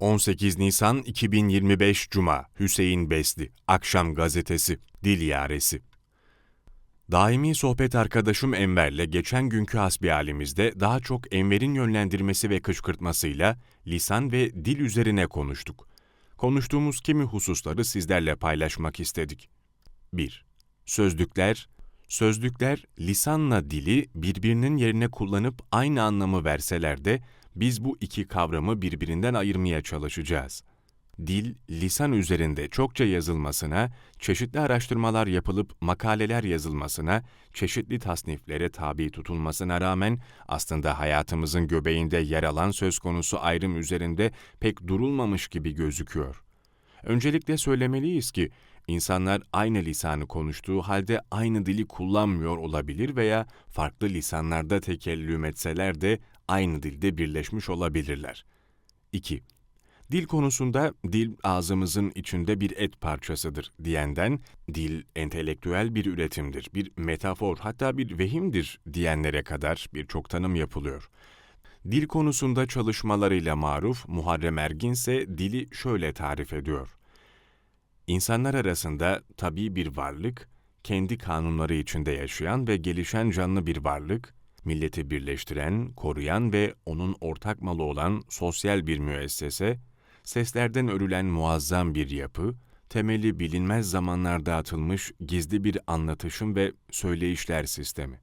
18 Nisan 2025 Cuma Hüseyin Besli Akşam Gazetesi Dil Yaresi Daimi sohbet arkadaşım Enver'le geçen günkü hasbihalimizde daha çok Enver'in yönlendirmesi ve kışkırtmasıyla lisan ve dil üzerine konuştuk. Konuştuğumuz kimi hususları sizlerle paylaşmak istedik. 1. Sözlükler Sözlükler lisanla dili birbirinin yerine kullanıp aynı anlamı verseler de biz bu iki kavramı birbirinden ayırmaya çalışacağız. Dil, lisan üzerinde çokça yazılmasına, çeşitli araştırmalar yapılıp makaleler yazılmasına, çeşitli tasniflere tabi tutulmasına rağmen aslında hayatımızın göbeğinde yer alan söz konusu ayrım üzerinde pek durulmamış gibi gözüküyor. Öncelikle söylemeliyiz ki insanlar aynı lisanı konuştuğu halde aynı dili kullanmıyor olabilir veya farklı lisanlarda tekellüm etseler de aynı dilde birleşmiş olabilirler. 2. Dil konusunda dil ağzımızın içinde bir et parçasıdır diyenden, dil entelektüel bir üretimdir, bir metafor hatta bir vehimdir diyenlere kadar birçok tanım yapılıyor. Dil konusunda çalışmalarıyla maruf Muharrem Ergin ise dili şöyle tarif ediyor. İnsanlar arasında tabii bir varlık, kendi kanunları içinde yaşayan ve gelişen canlı bir varlık, milleti birleştiren, koruyan ve onun ortak malı olan sosyal bir müessese, seslerden örülen muazzam bir yapı, temeli bilinmez zamanlarda atılmış gizli bir anlatışım ve söyleyişler sistemi.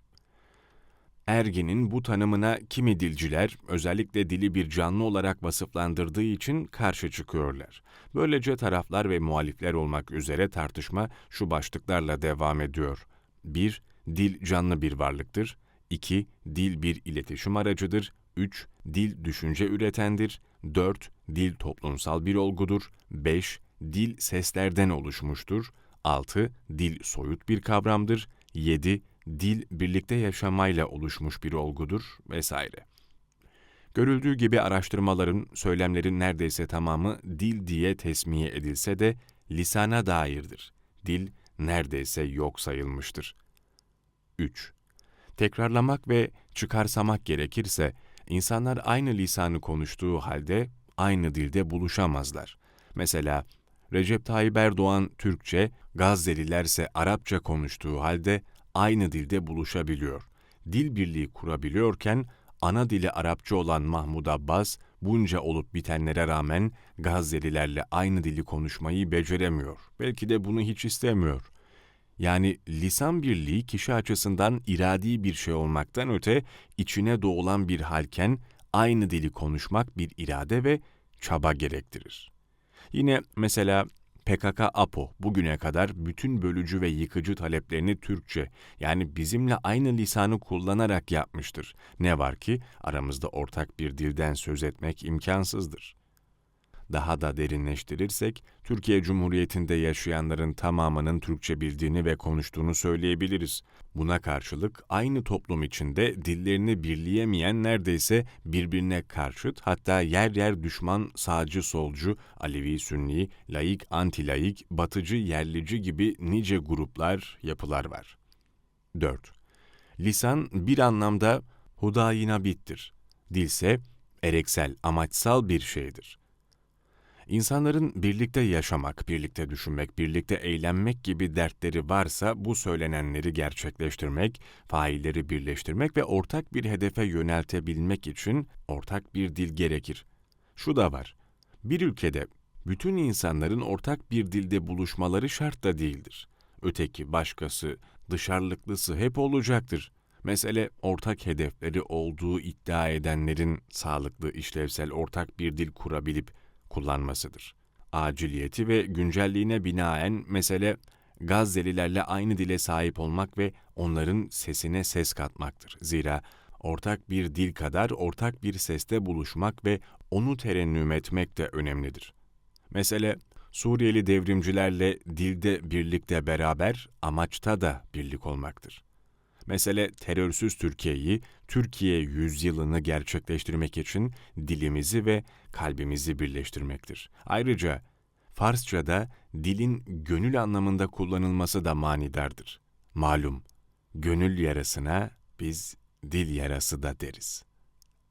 Ergin'in bu tanımına kimi dilciler özellikle dili bir canlı olarak vasıflandırdığı için karşı çıkıyorlar. Böylece taraflar ve muhalifler olmak üzere tartışma şu başlıklarla devam ediyor. 1. Dil canlı bir varlıktır. 2. Dil bir iletişim aracıdır. 3. Dil düşünce üretendir. 4. Dil toplumsal bir olgudur. 5. Dil seslerden oluşmuştur. 6. Dil soyut bir kavramdır. 7 dil birlikte yaşamayla oluşmuş bir olgudur vesaire. Görüldüğü gibi araştırmaların, söylemlerin neredeyse tamamı dil diye tesmiye edilse de lisana dairdir. Dil neredeyse yok sayılmıştır. 3. Tekrarlamak ve çıkarsamak gerekirse, insanlar aynı lisanı konuştuğu halde aynı dilde buluşamazlar. Mesela Recep Tayyip Erdoğan Türkçe, Gazze'liler ise Arapça konuştuğu halde aynı dilde buluşabiliyor. Dil birliği kurabiliyorken ana dili Arapça olan Mahmud Abbas bunca olup bitenlere rağmen Gazze'lilerle aynı dili konuşmayı beceremiyor. Belki de bunu hiç istemiyor. Yani lisan birliği kişi açısından iradi bir şey olmaktan öte içine doğulan bir halken aynı dili konuşmak bir irade ve çaba gerektirir. Yine mesela PKK-APO bugüne kadar bütün bölücü ve yıkıcı taleplerini Türkçe yani bizimle aynı lisanı kullanarak yapmıştır. Ne var ki aramızda ortak bir dilden söz etmek imkansızdır daha da derinleştirirsek, Türkiye Cumhuriyeti'nde yaşayanların tamamının Türkçe bildiğini ve konuştuğunu söyleyebiliriz. Buna karşılık aynı toplum içinde dillerini birleyemeyen neredeyse birbirine karşıt hatta yer yer düşman sağcı solcu, Alevi Sünni, laik antilaik, batıcı yerlici gibi nice gruplar, yapılar var. 4. Lisan bir anlamda hudayinabittir. Dilse ereksel, amaçsal bir şeydir. İnsanların birlikte yaşamak, birlikte düşünmek, birlikte eğlenmek gibi dertleri varsa bu söylenenleri gerçekleştirmek, failleri birleştirmek ve ortak bir hedefe yöneltebilmek için ortak bir dil gerekir. Şu da var. Bir ülkede bütün insanların ortak bir dilde buluşmaları şart da değildir. Öteki, başkası, dışarılıklısı hep olacaktır. Mesele ortak hedefleri olduğu iddia edenlerin sağlıklı, işlevsel ortak bir dil kurabilip kullanmasıdır. Aciliyeti ve güncelliğine binaen mesele Gazze'lilerle aynı dile sahip olmak ve onların sesine ses katmaktır. Zira ortak bir dil kadar ortak bir seste buluşmak ve onu terennüm etmek de önemlidir. Mesele Suriyeli devrimcilerle dilde birlikte beraber, amaçta da birlik olmaktır. Mesele terörsüz Türkiye'yi, Türkiye yüzyılını gerçekleştirmek için dilimizi ve kalbimizi birleştirmektir. Ayrıca Farsça'da dilin gönül anlamında kullanılması da manidardır. Malum, gönül yarasına biz dil yarası da deriz.